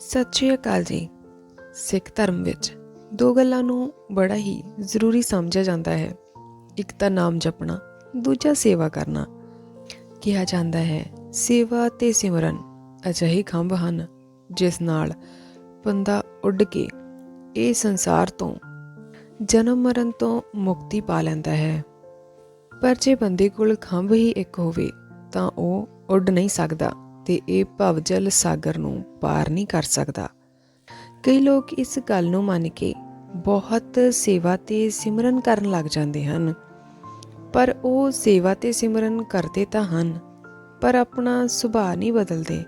ਸਤਿ ਸ਼੍ਰੀ ਅਕਾਲ ਜੀ। ਸਿੱਖ ਧਰਮ ਵਿੱਚ ਦੋ ਗੱਲਾਂ ਨੂੰ ਬੜਾ ਹੀ ਜ਼ਰੂਰੀ ਸਮਝਿਆ ਜਾਂਦਾ ਹੈ। ਇੱਕ ਤਾਂ ਨਾਮ ਜਪਣਾ, ਦੂਜਾ ਸੇਵਾ ਕਰਨਾ। ਕਿਹਾ ਜਾਂਦਾ ਹੈ, ਸੇਵਾ ਤੇ ਸਿਮਰਨ ਅਜਿਹੇ ਖੰਭ ਹਨ ਜਿਸ ਨਾਲ ਬੰਦਾ ਉੱਡ ਕੇ ਇਹ ਸੰਸਾਰ ਤੋਂ ਜਨਮ ਮਰਨ ਤੋਂ ਮੁਕਤੀ ਪਾ ਲੈਂਦਾ ਹੈ। ਪਰ ਜੇ ਬੰਦੇ ਕੋਲ ਖੰਭ ਹੀ ਇੱਕ ਹੋਵੇ ਤਾਂ ਉਹ ਉੱਡ ਨਹੀਂ ਸਕਦਾ। ਤੇ ਇਹ ਭਵਜਲ ਸਾਗਰ ਨੂੰ ਪਾਰ ਨਹੀਂ ਕਰ ਸਕਦਾ। ਕਈ ਲੋਕ ਇਸ ਗੱਲ ਨੂੰ ਮੰਨ ਕੇ ਬਹੁਤ ਸੇਵਾ ਤੇ ਸਿਮਰਨ ਕਰਨ ਲੱਗ ਜਾਂਦੇ ਹਨ। ਪਰ ਉਹ ਸੇਵਾ ਤੇ ਸਿਮਰਨ ਕਰਦੇ ਤਾਂ ਹਨ, ਪਰ ਆਪਣਾ ਸੁਭਾਅ ਨਹੀਂ ਬਦਲਦੇ।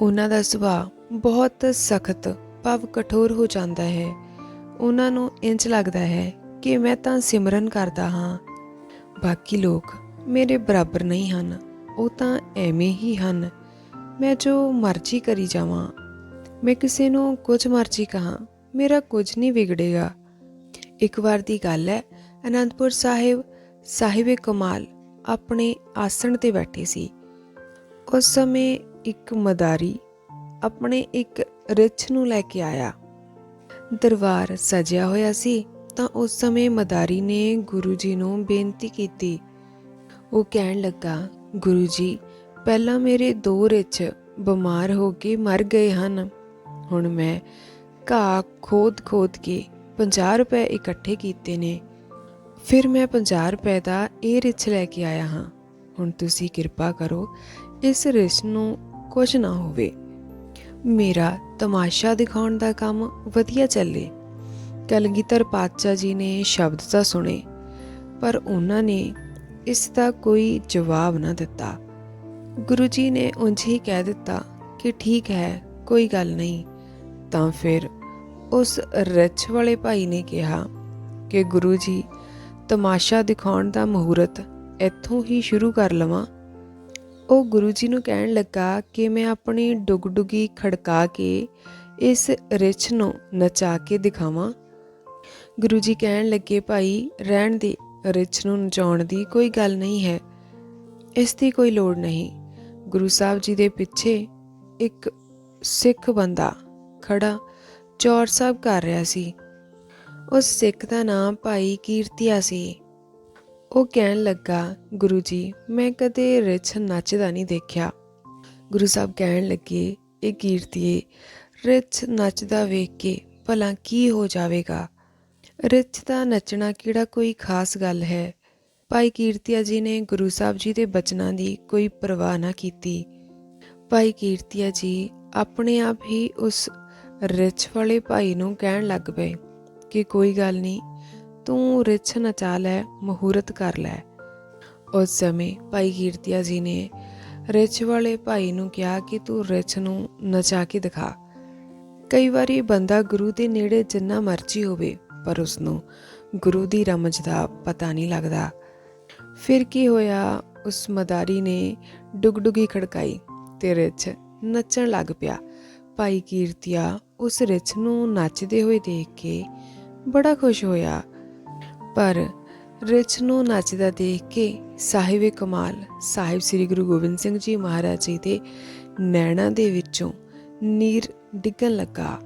ਉਹਨਾਂ ਦਾ ਸੁਭਾਅ ਬਹੁਤ ਸਖਤ, ਭਾਵ ਕਠੋਰ ਹੋ ਜਾਂਦਾ ਹੈ। ਉਹਨਾਂ ਨੂੰ ਇੰਜ ਲੱਗਦਾ ਹੈ ਕਿ ਮੈਂ ਤਾਂ ਸਿਮਰਨ ਕਰਦਾ ਹਾਂ। ਬਾਕੀ ਲੋਕ ਮੇਰੇ ਬਰਾਬਰ ਨਹੀਂ ਹਨ, ਉਹ ਤਾਂ ਐਵੇਂ ਹੀ ਹਨ। ਮੈਂ ਜੋ ਮਰਜ਼ੀ ਕਰੀ ਜਾਵਾਂ, ਮੈਂ ਕਿਸੇ ਨੂੰ ਕੁਝ ਮਰਜ਼ੀ ਕਹਾਂ, ਮੇਰਾ ਕੁਝ ਨਹੀਂ ਵਿਗੜੇਗਾ। ਇੱਕ ਵਾਰ ਦੀ ਗੱਲ ਹੈ, ਅਨੰਦਪੁਰ ਸਾਹਿਬ, ਸਾਹਿਬੇ ਕਮਾਲ ਆਪਣੇ ਆਸਣ ਤੇ ਬੈਠੇ ਸੀ। ਉਸ ਸਮੇਂ ਇੱਕ ਮਦਾਰੀ ਆਪਣੇ ਇੱਕ ਰਿਛ ਨੂੰ ਲੈ ਕੇ ਆਇਆ। ਦਰਬਾਰ ਸਜਿਆ ਹੋਇਆ ਸੀ, ਤਾਂ ਉਸ ਸਮੇਂ ਮਦਾਰੀ ਨੇ ਗੁਰੂ ਜੀ ਨੂੰ ਬੇਨਤੀ ਕੀਤੀ। ਉਹ ਕਹਿਣ ਲੱਗਾ, ਗੁਰੂ ਜੀ ਪਹਿਲਾਂ ਮੇਰੇ ਦੋ ਰਿਛ ਬਿਮਾਰ ਹੋ ਕੇ ਮਰ ਗਏ ਹਨ। ਹੁਣ ਮੈਂ ਘਾਹ ਖੋਦ-ਖੋਦ ਕੇ 50 ਰੁਪਏ ਇਕੱਠੇ ਕੀਤੇ ਨੇ। ਫਿਰ ਮੈਂ 50 ਰੁਪਏ ਦਾ ਇਹ ਰਿਛ ਲੈ ਕੇ ਆਇਆ ਹਾਂ। ਹੁਣ ਤੁਸੀਂ ਕਿਰਪਾ ਕਰੋ, ਇਸ ਰਿਛ ਨੂੰ ਕੁਝ ਨਾ ਹੋਵੇ। ਮੇਰਾ ਤਮਾਸ਼ਾ ਦਿਖਾਉਣ ਦਾ ਕੰਮ ਵਧੀਆ ਚੱਲੇ। ਕਲਗੀਧਰ ਪਾਤਸ਼ਾਹ ਜੀ ਨੇ ਸ਼ਬਦ ਤਾਂ ਸੁਣੇ, ਪਰ ਉਹਨਾਂ ਨੇ ਇਸ ਦਾ ਕੋਈ ਜਵਾਬ ਨਾ ਦਿੱਤਾ। ਗੁਰੂ ਜੀ ਨੇ ਉਂਝ ਹੀ ਕਹਿ ਦਿੱਤਾ ਕਿ ਠੀਕ ਹੈ, ਕੋਈ ਗੱਲ ਨਹੀਂ। ਤਾਂ ਫਿਰ ਉਸ ਰਿਛ ਵਾਲੇ ਭਾਈ ਨੇ ਕਿਹਾ ਕਿ ਗੁਰੂ ਜੀ, ਤਮਾਸ਼ਾ ਦਿਖਾਉਣ ਦਾ ਮਹੂਰਤ ਇੱਥੋਂ ਹੀ ਸ਼ੁਰੂ ਕਰ ਲਵਾਂ। ਉਹ ਗੁਰੂ ਜੀ ਨੂੰ ਕਹਿਣ ਲੱਗਾ ਕਿ ਮੈਂ ਆਪਣੀ ਡੁਗਡੁਗੀ ਖੜਕਾ ਕੇ ਇਸ ਰਿਛ ਨੂੰ ਨਚਾ ਕੇ ਦਿਖਾਵਾਂ। ਗੁਰੂ ਜੀ ਕਹਿਣ ਲੱਗੇ, ਭਾਈ, ਰਹਿਣ ਦੇ, ਰਿਛ ਨੂੰ ਨਚਾਉਣ ਦੀ ਕੋਈ ਗੱਲ ਨਹੀਂ ਹੈ। ਇਸ ਦੀ ਕੋਈ ਲੋੜ ਨਹੀਂ। ਗੁਰੂ ਸਾਹਿਬ ਜੀ ਦੇ ਪਿੱਛੇ ਇੱਕ ਸਿੱਖ ਬੰਦਾ ਖੜਾ ਚੌਰ ਸਾਹਿਬ ਕਰ ਰਿਹਾ ਸੀ। ਉਸ ਸਿੱਖ ਦਾ ਨਾਮ ਭਾਈ ਕੀਰਤੀਆ ਸੀ। ਉਹ ਕਹਿਣ ਲੱਗਾ, ਗੁਰੂ ਜੀ, ਮੈਂ ਕਦੇ ਰਿਛ ਨੱਚਦਾ ਨਹੀਂ ਦੇਖਿਆ। ਗੁਰੂ ਸਾਹਿਬ ਕਹਿਣ ਲੱਗੇ, ਇਹ ਕੀਰਤੀਏ, ਰਿਛ ਨੱਚਦਾ ਵੇਖ ਕੇ ਭਲਾ ਕੀ ਹੋ ਜਾਵੇਗਾ? ਰਿਛ ਦਾ ਨੱਚਣਾ ਕਿਹੜਾ ਕੋਈ ਖਾਸ ਗੱਲ ਹੈ? ਭਾਈ ਕੀਰਤੀਆ ਜੀ ਨੇ ਗੁਰੂ ਸਾਹਿਬ ਜੀ ਦੇ ਬਚਨਾਂ ਦੀ ਕੋਈ ਪਰਵਾਹ ਨਾ ਕੀਤੀ। ਭਾਈ ਕੀਰਤੀਆ ਜੀ ਆਪਣੇ ਆਪ ਹੀ ਉਸ ਰਿਛ ਵਾਲੇ ਭਾਈ ਨੂੰ ਕਹਿਣ ਲੱਗ ਪਏ ਕਿ ਕੋਈ ਗੱਲ ਨਹੀਂ, ਤੂੰ ਰਿਛ ਨਚਾ ਲੈ, ਮਹੂਰਤ ਕਰ ਲੈ। ਉਸ ਸਮੇਂ ਭਾਈ ਕੀਰਤੀਆ ਜੀ ਨੇ ਰਿਛ ਵਾਲੇ ਭਾਈ ਨੂੰ ਕਿਹਾ ਕਿ ਤੂੰ ਰਿਛ ਨੂੰ ਨਚਾ ਕੇ ਦਿਖਾ। ਕਈ ਵਾਰੀ ਬੰਦਾ ਗੁਰੂ ਦੇ ਨੇੜੇ ਜਿੰਨਾ ਮਰਜ਼ੀ ਹੋਵੇ, ਪਰ ਉਸ ਨੂੰ ਗੁਰੂ ਦੀ ਰਮਜ ਦਾ ਪਤਾ ਨਹੀਂ ਲੱਗਦਾ। ਫਿਰ ਕੀ ਹੋਇਆ? ਉਸ ਮਦਾਰੀ ਨੇ ਡੁਗਡੁਗੀ ਖੜਕਾਈ ਤੇ ਰਿਛ ਨੱਚਣ ਲੱਗ ਪਿਆ। ਭਾਈ ਕੀਰਤੀਆ ਉਸ ਰਿਛ ਨੂੰ ਨੱਚਦੇ ਹੋਏ ਦੇਖ ਕੇ ਬੜਾ ਖੁਸ਼ ਹੋਇਆ। ਪਰ ਰਿਛ ਨੂੰ ਨੱਚਦਾ ਦੇਖ ਕੇ ਸਾਹਿਬ ਕਮਾਲ, ਸਾਹਿਬ ਸ੍ਰੀ ਗੁਰੂ ਗੋਬਿੰਦ ਸਿੰਘ ਜੀ ਮਹਾਰਾਜ ਜੀ ਦੇ ਨੈਣਾਂ ਦੇ ਵਿੱਚੋਂ ਨੀਰ ਡਿੱਗਣ ਲੱਗਾ।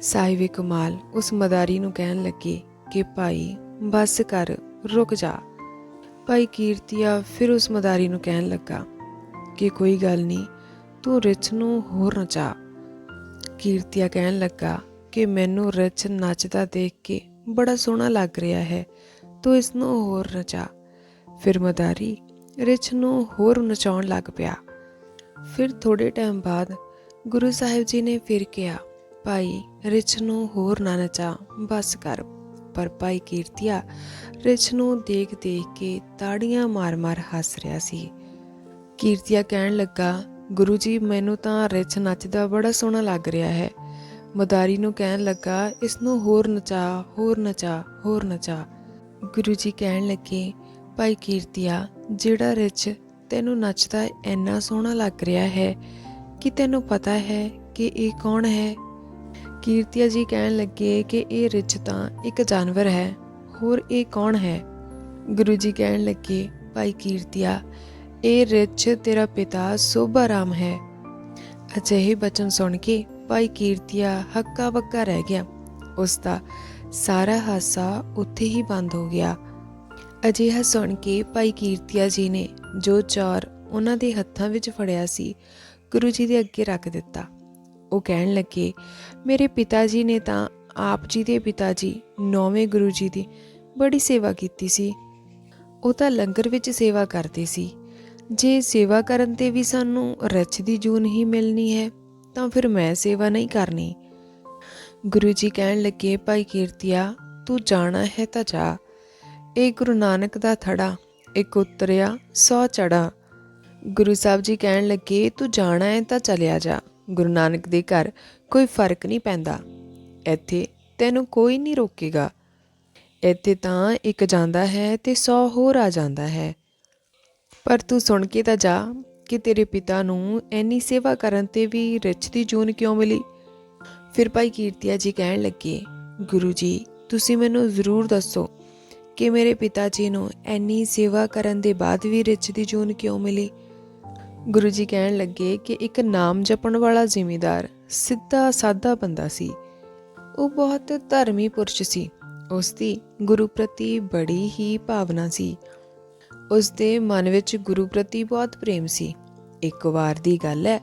ਸਾਹਿਬ ਕਮਾਲ ਉਸ ਮਦਾਰੀ ਨੂੰ ਕਹਿਣ ਲੱਗੇ ਕਿ ਭਾਈ, ਬਸ ਕਰ, ਰੁਕ ਜਾ। ਭਾਈ ਕੀਰਤੀਆ ਫਿਰ ਉਸ ਮਦਾਰੀ ਨੂੰ ਕਹਿਣ ਲੱਗਾ ਕਿ ਕੋਈ ਗੱਲ ਨਹੀਂ, ਤੂੰ ਰਿਛ ਨੂੰ ਹੋਰ ਨਚਾ ਕੀਰਤੀਆ ਕਹਿਣ ਲੱਗਾ ਕਿ ਮੈਨੂੰ ਰਿਛ ਨੱਚਦਾ ਦੇਖ ਕੇ ਬੜਾ ਸੋਹਣਾ ਲੱਗ ਰਿਹਾ ਹੈ, ਤੂੰ ਇਸ ਨੂੰ ਹੋਰ ਨਚਾ ਫਿਰ ਮਦਾਰੀ ਰਿਛ ਨੂੰ ਹੋਰ ਨਚਾਉਣ ਲੱਗ ਪਿਆ। ਫਿਰ ਥੋੜੇ ਟਾਈਮ ਬਾਅਦ ਗੁਰੂ ਸਾਹਿਬ ਜੀ ਨੇ ਫਿਰ ਕਿਹਾ, ਭਾਈ, ਰਿਛ ਨੂੰ ਹੋਰ ਨਾ ਨਚਾ, ਬਸ ਕਰ। ਪਰ ਭਾਈ ਕੀਰਤੀਆ ਰਿਛ ਨੂੰ ਦੇਖ ਦੇਖ ਕੇ ਤਾੜੀਆਂ ਮਾਰ-ਮਾਰ ਹੱਸ ਰਿਹਾ ਸੀ। ਕੀਰਤੀਆ ਕਹਿਣ ਲੱਗਾ, ਗੁਰੂ ਜੀ, ਮੈਨੂੰ ਤਾਂ ਰਿਛ ਨੱਚਦਾ ਬੜਾ ਸੋਹਣਾ ਲੱਗ ਰਿਹਾ ਹੈ। ਮਦਾਰੀ ਨੂੰ ਕਹਿਣ ਲੱਗਾ ਇਸ ਨੂੰ ਹੋਰ ਨਚਾ ਹੋਰ ਨਚਾ ਹੋਰ ਨਚਾ। ਗੁਰੂ ਜੀ ਕਹਿਣ ਲੱਗੇ, ਭਾਈ ਕੀਰਤੀਆ, ਜਿਹੜਾ ਰਿਛ ਤੈਨੂੰ ਨੱਚਦਾ ਇੰਨਾ ਸੋਹਣਾ ਲੱਗ ਰਿਹਾ ਹੈ, ਕਿ ਤੈਨੂੰ ਪਤਾ ਹੈ ਕਿ ਇਹ ਕੌਣ ਹੈ? ਕੀਰਤੀਆ ਜੀ ਕਹਿਣ ਲੱਗੇ ਕਿ ਇਹ ਰਿੱਛ ਤਾਂ ਇੱਕ ਜਾਨਵਰ ਹੈ, ਹੋਰ ਇਹ ਕੌਣ ਹੈ? ਗੁਰੂ ਜੀ ਕਹਿਣ ਲੱਗੇ, ਭਾਈ ਕੀਰਤੀਆ, ਇਹ ਰਿੱਛ ਤੇਰਾ ਪਿਤਾ ਸੋਭਾ ਰਾਮ ਹੈ। ਅਜਿਹੇ ਬਚਨ ਸੁਣ ਕੇ ਭਾਈ ਕੀਰਤੀਆ ਹੱਕਾ ਬੱਕਾ ਰਹਿ ਗਿਆ। ਉਸ ਦਾ ਸਾਰਾ ਹਾਸਾ ਉੱਥੇ ਹੀ ਬੰਦ ਹੋ ਗਿਆ। ਅਜਿਹਾ ਸੁਣ ਕੇ ਭਾਈ ਕੀਰਤੀਆ ਜੀ ਨੇ ਜੋ ਚਾਰ ਉਹਨਾਂ ਦੇ ਹੱਥਾਂ ਵਿੱਚ ਫੜਿਆ ਸੀ, ਗੁਰੂ ਜੀ ਦੇ ਅੱਗੇ ਰੱਖ ਦਿੱਤਾ। ਉਹ ਕਹਿਣ ਲੱਗੇ, ਮੇਰੇ ਪਿਤਾ ਜੀ ਨੇ ਤਾਂ ਆਪ ਜੀ ਦੇ ਪਿਤਾ ਜੀ ਨੌਵੇਂ ਗੁਰੂ ਜੀ ਦੀ ਬੜੀ ਸੇਵਾ ਕੀਤੀ ਸੀ। ਉਹ ਤਾਂ ਲੰਗਰ ਵਿੱਚ ਸੇਵਾ ਕਰਦੇ ਸੀ। ਜੇ ਸੇਵਾ ਕਰਨ ਤੇ ਵੀ ਸਾਨੂੰ ਰੱਛ ਦੀ ਜੂਨ ਹੀ ਮਿਲਣੀ ਹੈ, ਤਾਂ ਫਿਰ ਮੈਂ ਸੇਵਾ ਨਹੀਂ ਕਰਨੀ। ਗੁਰੂ ਜੀ ਕਹਿਣ ਲੱਗੇ, ਭਾਈ ਕੀਰਤੀਆ, ਤੂੰ ਜਾਣਾ ਹੈ ਤਾਂ ਜਾ। ਇਹ ਗੁਰੂ ਨਾਨਕ ਦਾ ਥੜਾ, ਇੱਕ ਉਤਰਿਆ, ਸੌ ਚੜਾ ਗੁਰੂ ਸਾਹਿਬ ਜੀ ਕਹਿਣ ਲੱਗੇ, ਤੂੰ ਜਾਣਾ ਹੈ ਤਾਂ ਚਲਿਆ ਜਾ। ਗੁਰੂ ਨਾਨਕ ਦੇ ਘਰ ਕੋਈ ਫ਼ਰਕ ਨਹੀਂ ਪੈਂਦਾ। ਇੱਥੇ ਤੈਨੂੰ ਕੋਈ ਨਹੀਂ ਰੋਕੇਗਾ। ਇੱਥੇ ਤਾਂ ਇੱਕ ਜਾਂਦਾ ਹੈ ਤੇ 100 ਹੋਰ ਆ ਜਾਂਦਾ ਹੈ। ਪਰ ਤੂੰ ਸੁਣ ਕੇ ਤਾਂ ਜਾ ਕਿ ਤੇਰੇ ਪਿਤਾ ਨੂੰ ਐਨੀ ਸੇਵਾ ਕਰਨ ਤੇ ਵੀ ਰਿਚ ਦੀ ਜੂਨ ਕਿਉਂ ਮਿਲੀ? ਫਿਰ ਭਾਈ ਕੀਰਤੀਆ ਜੀ ਕਹਿਣ ਲੱਗੇ, ਗੁਰੂ ਜੀ, ਤੁਸੀਂ ਮੈਨੂੰ ਜ਼ਰੂਰ ਦੱਸੋ ਕਿ ਮੇਰੇ ਪਿਤਾ ਜੀ ਨੂੰ ਐਨੀ ਸੇਵਾ ਕਰਨ ਦੇ ਬਾਅਦ ਵੀ ਰਿਚ ਦੀ ਜੂਨ ਕਿਉਂ ਮਿਲੀ? ਗੁਰੂ ਜੀ ਕਹਿਣ ਲੱਗੇ ਕਿ ਇੱਕ ਨਾਮ ਜਪਣ ਵਾਲਾ ਜ਼ਿਮੀਦਾਰ ਸਿੱਧਾ ਸਾਦਾ ਬੰਦਾ ਸੀ। ਉਹ ਬਹੁਤ ਧਰਮੀ ਪੁਰਸ਼ ਸੀ। ਉਸ ਦੀ ਗੁਰੂ ਪ੍ਰਤੀ ਬੜੀ ਹੀ ਭਾਵਨਾ ਸੀ। ਉਸ ਦੇ ਮਨ ਵਿੱਚ ਗੁਰੂ ਪ੍ਰਤੀ ਬਹੁਤ ਪ੍ਰੇਮ ਸੀ। ਇੱਕ ਵਾਰ ਦੀ ਗੱਲ ਹੈ,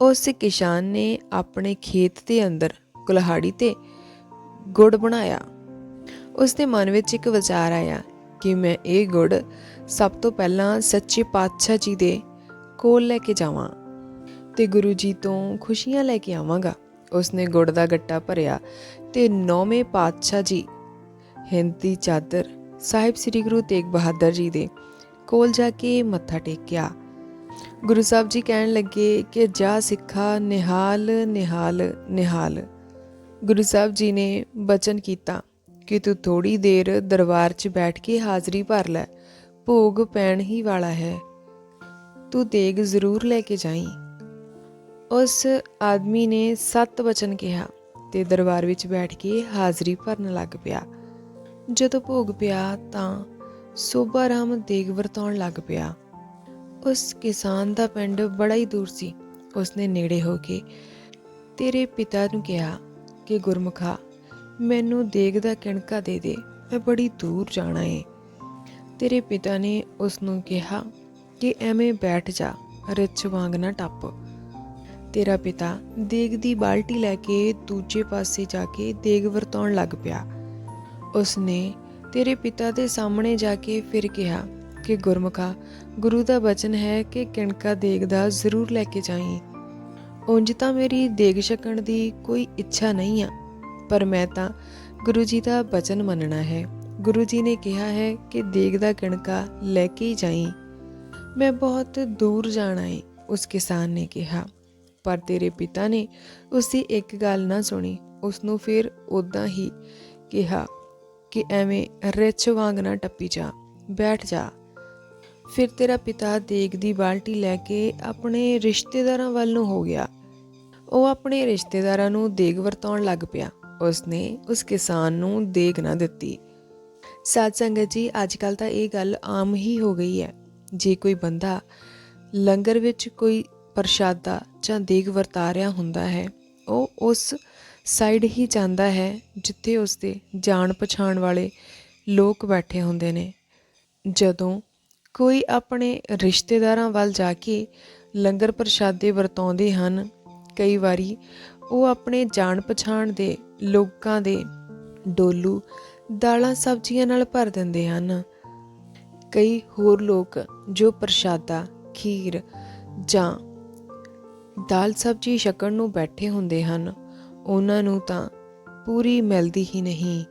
ਉਸ ਕਿਸਾਨ ਨੇ ਆਪਣੇ ਖੇਤ ਦੇ ਅੰਦਰ ਕੁਲਹਾੜੀ ਤੇ ਗੁੜ ਬਣਾਇਆ। ਉਸ ਦੇ ਮਨ ਵਿੱਚ ਇੱਕ ਵਿਚਾਰ ਆਇਆ ਕਿ ਮੈਂ ਇਹ ਗੁੜ ਸਭ ਤੋਂ ਪਹਿਲਾਂ ਸੱਚੇ ਪਾਤਸ਼ਾਹ ਜੀ ਦੇ ਕੋਲ ਲੈ ਕੇ ਜਾਵਾਂ ਤੇ ਗੁਰੂ ਜੀ ਤੋਂ ਖੁਸ਼ੀਆਂ ਲੈ ਕੇ ਆਵਾਂਗਾ। ਉਸਨੇ ਗੁੜ ਦਾ ਗੱਟਾ ਭਰਿਆ ਤੇ ਨੌਵੇਂ ਪਾਤਸ਼ਾਹ ਜੀ ਹਿੰਦ ਦੀ ਚਾਦਰ, ਸਾਹਿਬ ਸ੍ਰੀ ਗੁਰੂ ਤੇਗ ਬਹਾਦਰ ਜੀ ਦੇ ਕੋਲ ਜਾ ਕੇ ਮੱਥਾ ਟੇਕਿਆ। ਗੁਰੂ ਸਾਹਿਬ ਜੀ ਕਹਿਣ ਲੱਗੇ ਕਿ ਜਾ ਸਿੱਖਾ, ਨਿਹਾਲ ਨਿਹਾਲ ਨਿਹਾਲ। ਗੁਰੂ ਸਾਹਿਬ ਜੀ ਨੇ ਬਚਨ ਕੀਤਾ ਕਿ ਤੂੰ ਥੋੜੀ ਦੇਰ ਦਰਬਾਰ 'ਚ ਬੈਠ ਕੇ ਹਾਜ਼ਰੀ ਭਰ ਲੈ। ਭੋਗ ਪੈਣ ਹੀ ਵਾਲਾ ਹੈ। ਤੂੰ ਦੇਗ ਜ਼ਰੂਰ ਲੈ ਕੇ ਜਾਈਂ। ਉਸ ਆਦਮੀ ਨੇ ਸੱਤ ਵਚਨ ਕਿਹਾ ਤੇ ਦਰਬਾਰ ਵਿੱਚ ਬੈਠ ਕੇ ਹਾਜ਼ਰੀ ਭਰਨ ਲੱਗ ਪਿਆ। ਜਦੋਂ ਭੋਗ ਪਿਆ ਤਾਂ ਸੋਭਾ ਰਾਮ ਦੇਗ ਵਰਤਾਉਣ ਲੱਗ ਪਿਆ। ਉਸ ਕਿਸਾਨ ਦਾ ਪਿੰਡ ਬੜਾ ਹੀ ਦੂਰ ਸੀ। ਉਸਨੇ ਨੇੜੇ ਹੋ ਕੇ ਤੇਰੇ ਪਿਤਾ ਨੂੰ ਕਿਹਾ ਕਿ, ਗੁਰਮੁਖਾ, ਮੈਨੂੰ ਦੇਗ ਦਾ ਕਿਣਕਾ ਦੇ ਦੇ। ਮੈਂ ਬੜੀ ਦੂਰ ਜਾਣਾ ਏ। ਤੇਰੇ ਪਿਤਾ ਨੇ ਉਸ ਨੂੰ ਕਿਹਾ ਕਿ ਐਵੇਂ ਬੈਠ ਜਾ, ਰਿੱਛ ਵਾਂਗ ਨਾ ਟੱਪ। ਤੇਰਾ ਪਿਤਾ ਦੇਗ ਦੀ ਬਾਲਟੀ ਲੈ ਕੇ ਦੂਜੇ ਪਾਸੇ ਜਾ ਕੇ ਦੇਗ ਵਰਤਾਉਣ ਲੱਗ ਪਿਆ। ਉਸਨੇ ਤੇਰੇ ਪਿਤਾ ਦੇ ਸਾਹਮਣੇ ਜਾ ਕੇ ਫਿਰ ਕਿਹਾ ਕਿ, ਗੁਰਮੁਖਾ, ਗੁਰੂ ਦਾ ਬਚਨ ਹੈ ਕਿ ਕਿਣਕਾ ਦੇਗ ਦਾ ਜ਼ਰੂਰ ਲੈ ਕੇ ਜਾਈਂ। ਉਂਝ ਤਾਂ ਮੇਰੀ ਦੇਗ ਛਕਣ ਦੀ ਕੋਈ ਇੱਛਾ ਨਹੀਂ ਆ, ਪਰ ਮੈਂ ਤਾਂ ਗੁਰੂ ਜੀ ਦਾ ਬਚਨ ਮੰਨਣਾ ਹੈ। ਗੁਰੂ ਜੀ ਨੇ ਕਿਹਾ ਹੈ ਕਿ ਦੇਗ ਦਾ ਕਿਣਕਾ ਲੈ ਕੇ ਹੀ ਜਾਈਂ। ਮੈਂ ਬਹੁਤ ਦੂਰ ਜਾਣਾ ਹੈ ਉਸ ਕਿਸਾਨ ਨੇ ਕਿਹਾ। ਪਰ ਤੇਰੇ ਪਿਤਾ ਨੇ ਉਸਦੀ ਇੱਕ ਗੱਲ ਨਾ ਸੁਣੀ। ਉਸ ਨੂੰ ਫਿਰ ਉਦਾਂ ਹੀ ਕਿਹਾ ਕਿ ਐਵੇਂ ਰਿੱਛ ਵਾਂਗ ਨਾ ਟੱਪੀ ਜਾ, ਬੈਠ ਜਾ। ਫਿਰ ਤੇਰਾ ਪਿਤਾ ਦੇਗ ਦੀ ਬਾਲਟੀ ਲੈ ਕੇ ਆਪਣੇ ਰਿਸ਼ਤੇਦਾਰਾਂ ਵੱਲ ਨੂੰ ਹੋ ਗਿਆ। ਉਹ ਆਪਣੇ ਰਿਸ਼ਤੇਦਾਰਾਂ ਨੂੰ ਦੇਗ ਵਰਤਾਉਣ ਲੱਗ ਪਿਆ। ਉਸਨੇ ਉਸ ਕਿਸਾਨ ਨੂੰ ਦੇਗ ਨਾ ਦਿੱਤੀ। ਸਾਧ ਸੰਗਤ ਜੀ, ਅੱਜ ਕੱਲ ਤਾਂ ਇਹ ਗੱਲ ਆਮ ਹੀ ਹੋ ਗਈ ਹੈ। ਜੇ ਕੋਈ ਬੰਦਾ ਲੰਗਰ ਵਿੱਚ ਕੋਈ ਪ੍ਰਸ਼ਾਦਾ ਜਾਂ ਦੇਗ ਵਰਤਾ ਰਿਹਾ ਹੁੰਦਾ ਹੈ, ਉਹ ਉਸ ਸਾਈਡ ਹੀ ਜਾਂਦਾ ਹੈ ਜਿੱਥੇ ਉਸਦੇ ਜਾਣ ਪਛਾਣ ਵਾਲੇ ਲੋਕ ਬੈਠੇ ਹੁੰਦੇ ਨੇ। ਜਦੋਂ ਕੋਈ ਆਪਣੇ ਰਿਸ਼ਤੇਦਾਰਾਂ ਵੱਲ ਜਾ ਕੇ ਲੰਗਰ ਪ੍ਰਸ਼ਾਦੇ ਵਰਤਾਉਂਦੇ ਹਨ, ਕਈ ਵਾਰੀ ਉਹ ਆਪਣੇ ਜਾਣ ਪਛਾਣ ਦੇ ਲੋਕਾਂ ਦੇ ਡੋਲੂ ਦਾਲਾਂ ਸਬਜ਼ੀਆਂ ਨਾਲ ਭਰ ਦਿੰਦੇ ਹਨ। ਕਈ ਹੋਰ ਲੋਕ ਜੋ ਪ੍ਰਸ਼ਾਦਾ, ਖੀਰ ਜਾਂ ਦਾਲ ਸਬਜ਼ੀ ਛਕਣ ਨੂੰ ਬੈਠੇ ਹੁੰਦੇ ਹਨ, ਉਹਨਾਂ ਨੂੰ ਤਾਂ ਪੂਰੀ ਮਿਲਦੀ ਹੀ ਨਹੀਂ।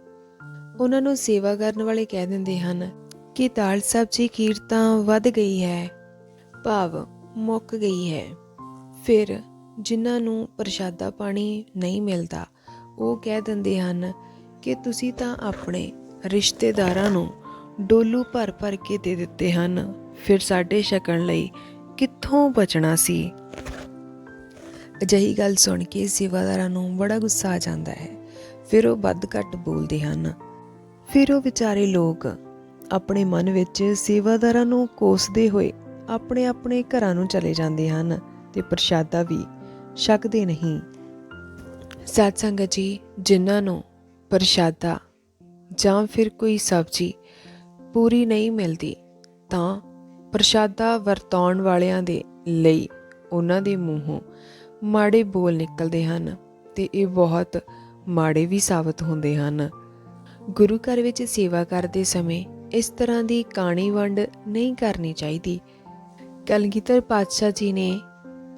ਉਹਨਾਂ ਨੂੰ ਸੇਵਾ ਕਰਨ ਵਾਲੇ ਕਹਿ ਦਿੰਦੇ ਹਨ ਕਿ ਦਾਲ ਸਬਜ਼ੀ, ਖੀਰ ਤਾਂ ਵੱਧ ਗਈ ਹੈ, ਭਾਵ ਮੁੱਕ ਗਈ ਹੈ। ਫਿਰ ਜਿਨ੍ਹਾਂ ਨੂੰ ਪ੍ਰਸ਼ਾਦਾ ਪਾਣੀ ਨਹੀਂ ਮਿਲਦਾ, ਉਹ ਕਹਿ ਦਿੰਦੇ ਹਨ ਕਿ ਤੁਸੀਂ ਤਾਂ ਆਪਣੇ ਰਿਸ਼ਤੇਦਾਰਾਂ ਨੂੰ ਡੋਲੂ ਭਰ ਭਰ ਕੇ ਦੇ ਦਿੱਤੇ ਹਨ। ਫਿਰ ਸਾਡੇ ਛਕਣ ਲਈ ਕਿੱਥੋਂ ਬਚਣਾ ਸੀ? ਅਜਿਹੀ ਗੱਲ ਸੁਣ ਕੇ ਸੇਵਾਦਾਰਾਂ ਨੂੰ ਬੜਾ ਗੁੱਸਾ ਆ ਜਾਂਦਾ ਹੈ। ਫਿਰ ਉਹ ਵੱਧ ਘੱਟ ਬੋਲਦੇ ਹਨ। ਫਿਰ ਉਹ ਵਿਚਾਰੇ ਲੋਕ ਆਪਣੇ ਮਨ ਵਿੱਚ ਸੇਵਾਦਾਰਾਂ ਨੂੰ ਕੋਸਦੇ ਹੋਏ ਆਪਣੇ ਆਪਣੇ ਘਰਾਂ ਨੂੰ ਚਲੇ ਜਾਂਦੇ ਹਨ ਤੇ ਪ੍ਰਸ਼ਾਦਾ ਵੀ ਛਕਦੇ ਨਹੀਂ। ਸਾਧ ਸੰਗਤ ਜੀ, ਜਿਨ੍ਹਾਂ ਨੂੰ ਪ੍ਰਸ਼ਾਦਾ ਜਾਂ ਫਿਰ ਕੋਈ ਸਬਜ਼ੀ ਪੂਰੀ ਨਹੀਂ ਮਿਲਦੀ, ਤਾਂ ਪ੍ਰਸ਼ਾਦਾ ਵਰਤਾਉਣ ਵਾਲਿਆਂ ਦੇ ਲਈ ਉਹਨਾਂ ਦੇ ਮੂੰਹੋਂ ਮਾੜੇ ਬੋਲ ਨਿਕਲਦੇ ਹਨ ਤੇ ਇਹ ਬਹੁਤ ਮਾੜੇ ਵੀ ਸਾਬਤ ਹੁੰਦੇ ਹਨ। ਗੁਰੂ ਘਰ ਵਿੱਚ ਸੇਵਾ ਕਰਦੇ ਸਮੇਂ ਇਸ ਤਰ੍ਹਾਂ ਦੀ ਕਾਣੀ ਵੰਡ ਨਹੀਂ ਕਰਨੀ ਚਾਹੀਦੀ। ਕਲਗੀਧਰ ਪਾਤਸ਼ਾਹ ਜੀ ਨੇ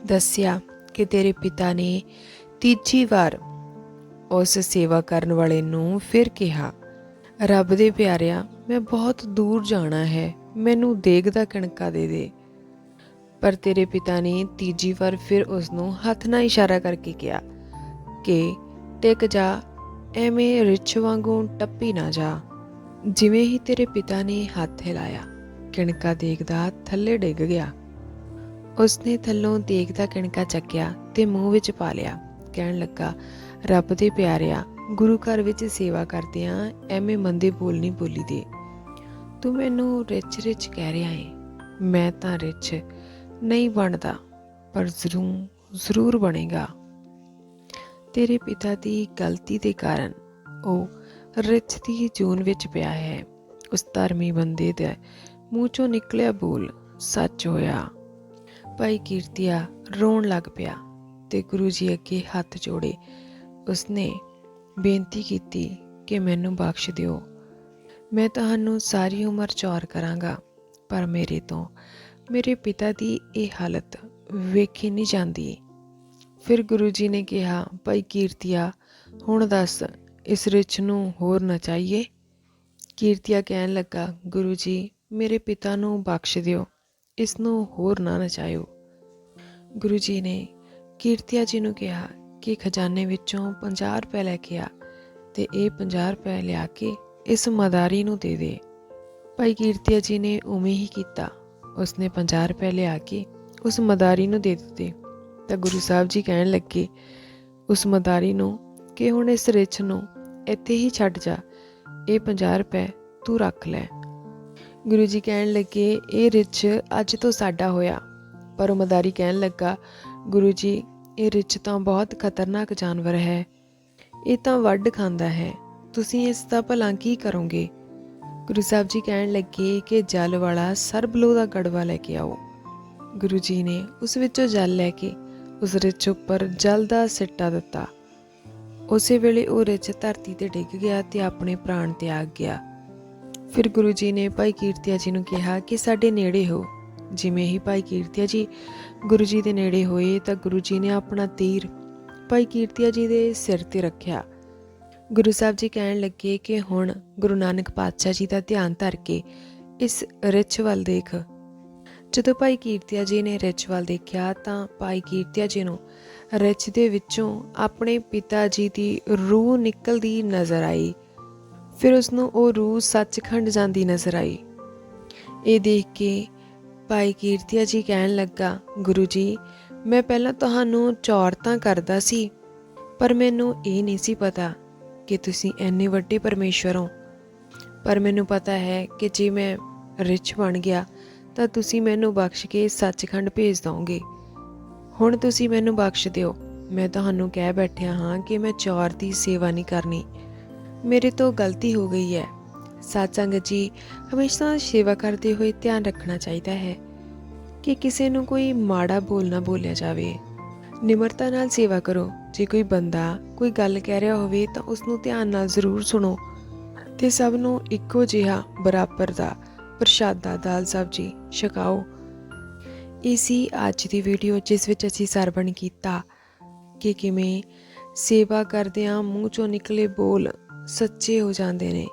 ਦੱਸਿਆ ਕਿ ਤੇਰੇ ਪਿਤਾ ਨੇ ਤੀਜੀ ਵਾਰ ਉਸ ਸੇਵਾ ਕਰਨ ਵਾਲੇ ਨੂੰ ਫਿਰ ਕਿਹਾ, ਰੱਬ ਦੇ ਪਿਆਰਿਆ, ਮੈਂ ਬਹੁਤ ਦੂਰ ਜਾਣਾ ਹੈ। ਮੈਨੂੰ ਦੇਗ ਦਾ ਕਣਕਾ ਦੇ ਦੇ। ਪਰ ਤੇਰੇ ਪਿਤਾ ਨੇ ਤੀਜੀ ਵਾਰ ਫਿਰ ਉਸ ਨੂੰ ਹੱਥ ਨਾਲ ਇਸ਼ਾਰਾ ਕਰਕੇ ਕਿਹਾ ਕਿ ਟਿਕ ਜਾ, ਐਵੇਂ ਰਿਛ ਵਾਂਗੂ ਟੱਪੀ ਨਾ ਜਾ। ਜਿਵੇਂ ਹੀ ਤੇਰੇ ਪਿਤਾ ਨੇ ਹੱਥ ਹਿਲਾਇਆ, ਕਿਣਕਾ ਦੇਖਦਾ ਥੱਲੇ ਡਿੱਗ ਗਿਆ। ਉਸਨੇ ਥੱਲੋਂ ਦੇਖਦਾ ਕਿਣਕਾ ਚੱਕਿਆ ਤੇ ਮੂੰਹ ਵਿੱਚ ਪਾ ਲਿਆ। ਕਹਿਣ ਲੱਗਾ, ਰੱਬ ਦੇ ਪਿਆਰਿਆ, ਗੁਰੂ ਘਰ ਵਿੱਚ ਸੇਵਾ ਕਰਦਿਆਂ ਐਵੇਂ ਮੰਦੇ ਬੋਲ ਨਹੀਂ ਬੋਲੀ ਦੇ ਤੂੰ ਮੈਨੂੰ ਰਿਚ ਰਿਚ ਕਹਿ ਰਿਹਾ ਏ। ਮੈਂ ਤਾਂ ਰਿਚ ਨਹੀਂ ਬਣਦਾ, ਪਰ ਜ਼ਰੂਰ ਜ਼ਰੂਰ ਬਣੇਗਾ। ਤੇਰੇ ਪਿਤਾ ਦੀ ਗਲਤੀ ਦੇ ਕਾਰਨ ਉਹ ਰਿਚ ਦੀ ਜੂਨ ਵਿੱਚ ਪਿਆ ਹੈ। ਉਸ ਧਰਮੀ ਬੰਦੇ ਦੇ ਮੂੰਹ ਚੋਂ ਨਿਕਲਿਆ ਬੋਲ ਸੱਚ ਹੋਇਆ। ਭਾਈ ਕੀਰਤੀਆ ਰੋਣ ਲੱਗ ਪਿਆ ਤੇ ਗੁਰੂ ਜੀ ਅੱਗੇ ਹੱਥ ਜੋੜੇ। ਉਸਨੇ ਬੇਨਤੀ ਕੀਤੀ ਕਿ ਮੈਨੂੰ ਬਖਸ਼ ਦਿਓ। ਮੈਂ ਤੁਹਾਨੂੰ ਸਾਰੀ ਉਮਰ ਚੌਰ ਕਰਾਂਗਾ, ਪਰ ਮੇਰੇ ਤੋਂ ਮੇਰੇ ਪਿਤਾ ਦੀ ਇਹ ਹਾਲਤ ਵੇਖੀ ਨਹੀਂ ਜਾਂਦੀ। ਫਿਰ ਗੁਰੂ ਜੀ ਨੇ ਕਿਹਾ, ਭਾਈ ਕੀਰਤੀਆ, ਹੁਣ ਦੱਸ, ਇਸ ਰਿਚ ਨੂੰ ਹੋਰ ਨਾ ਚਾਹੀਏ? ਕੀਰਤੀਆ ਕਹਿਣ ਲੱਗਾ, ਗੁਰੂ ਜੀ, ਮੇਰੇ ਪਿਤਾ ਨੂੰ ਬਖਸ਼ ਦਿਓ, ਇਸ ਨੂੰ ਹੋਰ ਨਾ ਨਚਾਇਓ। ਗੁਰੂ ਜੀ ਨੇ ਕੀਰਤੀਆ ਜੀ ਨੂੰ ਕਿਹਾ ਕਿ ਖਜ਼ਾਨੇ ਵਿੱਚੋਂ 50 ਰੁਪਏ ਲੈ ਕੇ ਆ ਤੇ ਇਹ 50 ਰੁਪਏ ਲਿਆ ਕੇ ਇਸ ਮਦਾਰੀ ਨੂੰ ਦੇ ਦੇ। ਭਾਈ ਕੀਰਤੀਆ ਜੀ ਨੇ ਉਵੇਂ ਹੀ ਕੀਤਾ। ਉਸਨੇ 50 ਰੁਪਏ ਲਿਆ ਕੇ ਉਸ ਮਦਾਰੀ ਨੂੰ ਦੇ ਦਿੱਤੇ। ਤਾਂ ਗੁਰੂ ਸਾਹਿਬ ਜੀ ਕਹਿਣ ਲੱਗੇ, ਉਸ ਮਦਾਰੀ ਨੂੰ ਕਿ ਹੁਣ ਇਸ ਰਿਛ ਨੂੰ ਇੱਥੇ ਹੀ ਛੱਡ ਜਾ। ਇਹ 50 ਰੁਪਏ ਤੂੰ ਰੱਖ ਲੈ। ਗੁਰੂ ਜੀ ਕਹਿਣ ਲੱਗੇ, ਇਹ ਰਿਛ ਅੱਜ ਤੋਂ ਸਾਡਾ ਹੋਇਆ। ਪਰ ਉਹ ਮਦਾਰੀ ਕਹਿਣ ਲੱਗਾ, ਗੁਰੂ ਜੀ, ਇਹ ਰਿਛ ਤਾਂ ਬਹੁਤ ਖਤਰਨਾਕ ਜਾਨਵਰ ਹੈ। ਇਹ ਤਾਂ ਵੱਢ ਖਾਂਦਾ ਹੈ। ਤੁਸੀਂ ਇਸ ਦਾ ਭਲਾ ਕੀ ਕਰੋਗੇ? ਗੁਰੂ ਸਾਹਿਬ ਜੀ ਕਹਿਣ ਲੱਗੇ ਕਿ ਜਲ ਵਾਲਾ ਸਰਬਲੋ ਦਾ ਗੜਵਾ ਲੈ ਕੇ ਆਓ। ਗੁਰੂ ਜੀ ਨੇ ਉਸ ਵਿੱਚੋਂ ਜਲ ਲੈ ਕੇ ਉਸ ਰਿਛ ਉੱਪਰ ਜਲ ਦਾ ਸਿੱਟਾ ਦਿੱਤਾ। ਉਸੇ ਵੇਲੇ ਉਹ ਰਿਛ ਧਰਤੀ ਤੇ ਡਿੱਗ ਗਿਆ ਤੇ ਆਪਣੇ ਪ੍ਰਾਣ ਤਿਆਗ ਗਿਆ। ਫਿਰ ਗੁਰੂ ਜੀ ਨੇ ਭਾਈ ਕੀਰਤੀਆ ਜੀ ਨੂੰ ਕਿਹਾ ਕਿ ਸਾਡੇ ਨੇੜੇ ਹੋ। ਜਿਵੇਂ ਹੀ ਭਾਈ ਕੀਰਤੀਆ ਜੀ ਗੁਰੂ ਜੀ ਦੇ ਨੇੜੇ ਹੋਏ ਤਾਂ ਗੁਰੂ ਜੀ ਨੇ ਆਪਣਾ ਤੀਰ ਭਾਈ ਕੀਰਤੀਆ ਜੀ ਦੇ ਸਿਰ ਤੇ ਰੱਖਿਆ। ਗੁਰੂ ਸਾਹਿਬ ਜੀ ਕਹਿਣ ਲੱਗੇ ਕਿ ਹੁਣ ਗੁਰੂ ਨਾਨਕ ਪਾਤਸ਼ਾਹ ਜੀ ਦਾ ਧਿਆਨ ਧਰ ਕੇ ਇਸ ਰਿਛ ਵੱਲ ਦੇਖ। ਜਦੋਂ ਭਾਈ ਕੀਰਤੀਆ ਜੀ ਨੇ ਰਿਛ ਵੱਲ ਦੇਖਿਆ ਤਾਂ ਭਾਈ ਕੀਰਤਿਆ ਜੀ ਨੂੰ ਰਿਛ ਦੇ ਵਿੱਚੋਂ ਆਪਣੇ ਪਿਤਾ ਜੀ ਦੀ ਰੂਹ ਨਿਕਲਦੀ ਨਜ਼ਰ ਆਈ। ਫਿਰ ਉਸ ਨੂੰ ਉਹ ਰੂਹ ਸੱਚਖੰਡ ਜਾਂਦੀ ਨਜ਼ਰ ਆਈ। ਇਹ ਦੇਖ ਕੇ ਭਾਈ ਕੀਰਤੀਆ ਜੀ ਕਹਿਣ ਲੱਗਾ, ਗੁਰੂ ਜੀ, ਮੈਂ ਪਹਿਲਾਂ ਤੁਹਾਨੂੰ ਚੌਰ ਤਾਂ ਕਰਦਾ ਸੀ, ਪਰ ਮੈਨੂੰ ਇਹ ਨਹੀਂ ਸੀ ਪਤਾ ਕਿ ਤੁਸੀਂ ਐਨੇ ਵੱਡੇ ਪਰਮੇਸ਼ਵਰ ਹੋ। ਪਰ ਮੈਨੂੰ ਪਤਾ ਹੈ ਕਿ ਜੇ ਮੈਂ ਰਿਚ ਬਣ ਗਿਆ, ਤਾਂ ਤੁਸੀਂ ਮੈਨੂੰ ਬਖਸ਼ ਕੇ ਸੱਚਖੰਡ ਭੇਜ ਦੋਗੇ। ਹੁਣ ਤੁਸੀਂ ਮੈਨੂੰ ਬਖਸ਼ ਦਿਓ। ਮੈਂ ਤੁਹਾਨੂੰ ਕਹਿ ਬੈਠਿਆ ਹਾਂ ਕਿ ਮੈਂ ਚੌਰ ਦੀ ਸੇਵਾ ਨਹੀਂ ਕਰਨੀ। ਮੇਰੇ ਤੋਂ ਗਲਤੀ ਹੋ ਗਈ ਹੈ। ਸਤਸੰਗਤ ਜੀ, ਹਮੇਸ਼ਾ ਸੇਵਾ ਕਰਦੇ ਹੋਏ ਧਿਆਨ ਰੱਖਣਾ ਚਾਹੀਦਾ ਹੈ ਕਿ ਕਿਸੇ ਨੂੰ ਕੋਈ ਮਾੜਾ ਬੋਲ ਨਾ ਬੋਲਿਆ ਜਾਵੇ। ਨਿਮਰਤਾ ਨਾਲ ਸੇਵਾ ਕਰੋ। ਜੇ ਕੋਈ ਬੰਦਾ ਕੋਈ ਗੱਲ ਕਹਿ ਰਿਹਾ ਹੋਵੇ ਤਾਂ ਉਸ ਨੂੰ ਧਿਆਨ ਨਾਲ ਜ਼ਰੂਰ ਸੁਣੋ। ਤੇ ਸਭ ਨੂੰ ਇੱਕੋ ਜਿਹਾ ਬਰਾਬਰ ਦਾ ਪ੍ਰਸ਼ਾਦਾ ਦਾਲ ਸਬਜੀ ਛਕਾਓ। ਇਹ ਸੀ ਅੱਜ ਦੀ ਵੀਡੀਓ ਜਿਸ ਵਿੱਚ ਅਸੀਂ ਸਰਵਣ ਕੀਤਾ ਕਿ ਕਿਵੇਂ ਸੇਵਾ ਕਰਦਿਆਂ ਮੂੰਹ ਚੋਂ ਨਿਕਲੇ ਬੋਲ ਸੱਚੇ ਹੋ ਜਾਂਦੇ ਨੇ।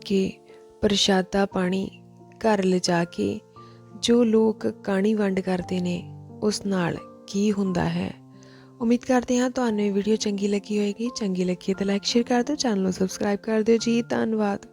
ਕਿ ਪ੍ਰਸ਼ਾਦਾ ਪਾਣੀ ਘਰ ਲਿਜਾ ਕੇ ਜੋ ਲੋਕ ਕਾਣੀ ਵੰਡ ਕਰਦੇ ਨੇ, ਉਸ ਨਾਲ ਕੀ ਹੁੰਦਾ ਹੈ? ਉਮੀਦ ਕਰਦੇ ਹਾਂ ਤੁਹਾਨੂੰ ਇਹ ਵੀਡੀਓ ਚੰਗੀ ਲੱਗੀ ਹੋਵੇਗੀ ਚੰਗੀ ਲੱਗੀ ਤਾਂ ਲਾਈਕ ਸ਼ੇਅਰ ਕਰ ਦਿਓ ਚੈਨਲ ਨੂੰ ਸਬਸਕ੍ਰਾਈਬ ਕਰ ਦਿਓ ਜੀ। ਧੰਨਵਾਦ।